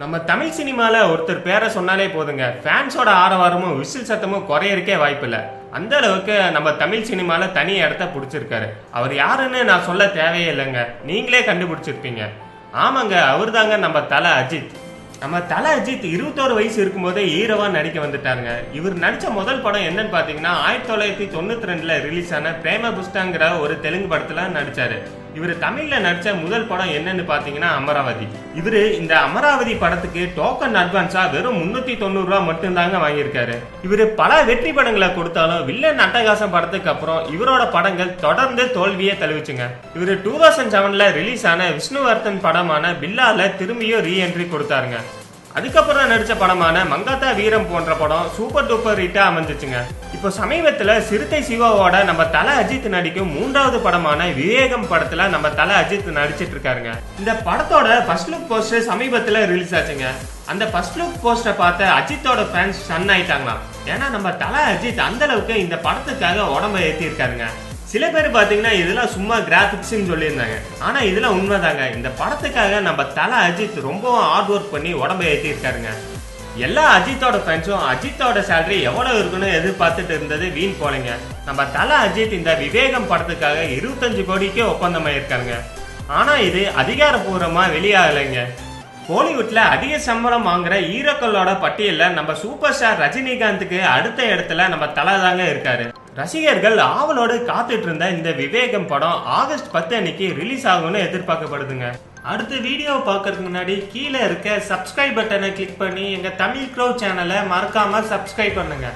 நம்ம தமிழ் சினிமால ஒருத்தர் பேரை சொன்னாலே போதுங்க. ஃபேன்ஸோட ஆரவாரமும் விசில் சத்தமும் குறையறக்கே வாய்ப்பில்லை. அந்த அளவுக்கு நம்ம தமிழ் சினிமால தனி இடத்த பிடிச்சிருக்காரு. அவர் யாருன்னு நான் சொல்ல தேவையே இல்லைங்க. நீங்களே கண்டுபிடிச்சிருப்பீங்க. ஆமாங்க அவர்தாங்க நம்ம தல அஜித். நம்ம தல அஜித் இருபத்தோரு வயசு இருக்கும்போதே ஹீரோவா நடிக்க வந்துட்டாருங்க. இவர் நடித்த முதல் படம் என்னன்னு பார்த்தீங்கன்னா ஆயிரத்தி தொள்ளாயிரத்தி தொண்ணூத்தி ரெண்டுல ரிலீஸ் ஆன பிரேம புஷ்டாங்கிற ஒரு தெலுங்கு படத்துல நடிச்சாரு. இவர் தமிழ்ல நடிச்ச முதல் படம் என்னன்னு பாத்தீங்கன்னா அமராவதி. இவரு இந்த அமராவதி படத்துக்கு டோக்கன் அட்வான்ஸா வெறும் முன்னூத்தி தொண்ணூறு ரூபா மட்டும்தாங்க வாங்கியிருக்காரு. இவரு பல வெற்றி படங்களை கொடுத்தாலும் வில்லன் அட்டகாசம் படத்துக்கு அப்புறம் இவரோட படங்கள் தொடர்ந்து தோல்வியே தழுவிச்சுங்க. இவரு டூ தௌசண்ட் செவன்ல ரிலீஸ் ஆன விஷ்ணுவர்தன் படமான பில்லால திரும்பியும் ரீஎன்ட்ரி கொடுத்தாருங்க. அதுக்கப்புறம் நடித்த படமான மங்காத்தா வீரம் போன்ற படம் சூப்பர் டூப்பர் ஹிட்டா அமைஞ்சிச்சுங்க. இப்போ சமீபத்தில் சிறுத்தை சிவாவோட நம்ம தல அஜித் நடிக்கும் மூன்றாவது படமான விவேகம் படத்துல நம்ம தல அஜித் நடிச்சிட்டு இருக்காருங்க. இந்த படத்தோட ஃபர்ஸ்ட் லுக் போஸ்டர் சமீபத்தில் ரிலீஸ் ஆச்சுங்க. அந்த ஃபர்ஸ்ட் லுக் போஸ்டரை பார்த்த அஜித்தோட ஃபேன்ஸ் சன் ஆயிட்டாங்களாம். ஏன்னா நம்ம தல அஜித் அந்த அளவுக்கு இந்த படத்துக்காக உடம்ப ஏத்தி இருக்காருங்க சில பேர் பார்த்தீங்கன்னா இதெல்லாம் சும்மா கிராபிக்ஸ்னு சொல்லியிருந்தாங்க. ஆனால் இதெல்லாம் உண்மைதாங்க. இந்த படத்துக்காக நம்ம தலை அஜித் ரொம்பவும் ஹார்ட் ஒர்க் பண்ணி உடம்பை ஏற்றிருக்காருங்க எல்லா அஜித்தோட ஃபேன்ஸும் அஜித்தோட சேலரி எவ்வளோ இருக்குன்னு எதிர்பார்த்துட்டு இருந்தது வீண் போலைங்க. நம்ம தலை அஜித் இந்த விவேகம் படத்துக்காக இருபத்தஞ்சு கோடிக்கே ஒப்பந்தமாயிருக்காருங்க. ஆனால் இது அதிகாரப்பூர்வமாக வெளியாகலைங்க. கோலிவுட்ல அதிக சம்பளம் வாங்குற ஹீரோக்களோட பட்டியலில் நம்ம சூப்பர் ஸ்டார் ரஜினிகாந்துக்கு அடுத்த இடத்துல நம்ம தலை தாங்க இருக்காரு. ரசிகர்கள் ஆவலோடு காத்துட்டு இருந்த இந்த விவேகம் படம் ஆகஸ்ட் பத்து அன்னைக்கு ரிலீஸ் ஆகும்னு எதிர்பார்க்கப்படுதுங்க. அடுத்த வீடியோ பார்க்கறதுக்கு முன்னாடி கீழே இருக்க சப்ஸ்கிரைப் பட்டனை கிளிக் பண்ணி எங்க தமிழ் க்ரோ சேனலை மறக்காம சப்ஸ்கிரைப் பண்ணுங்க.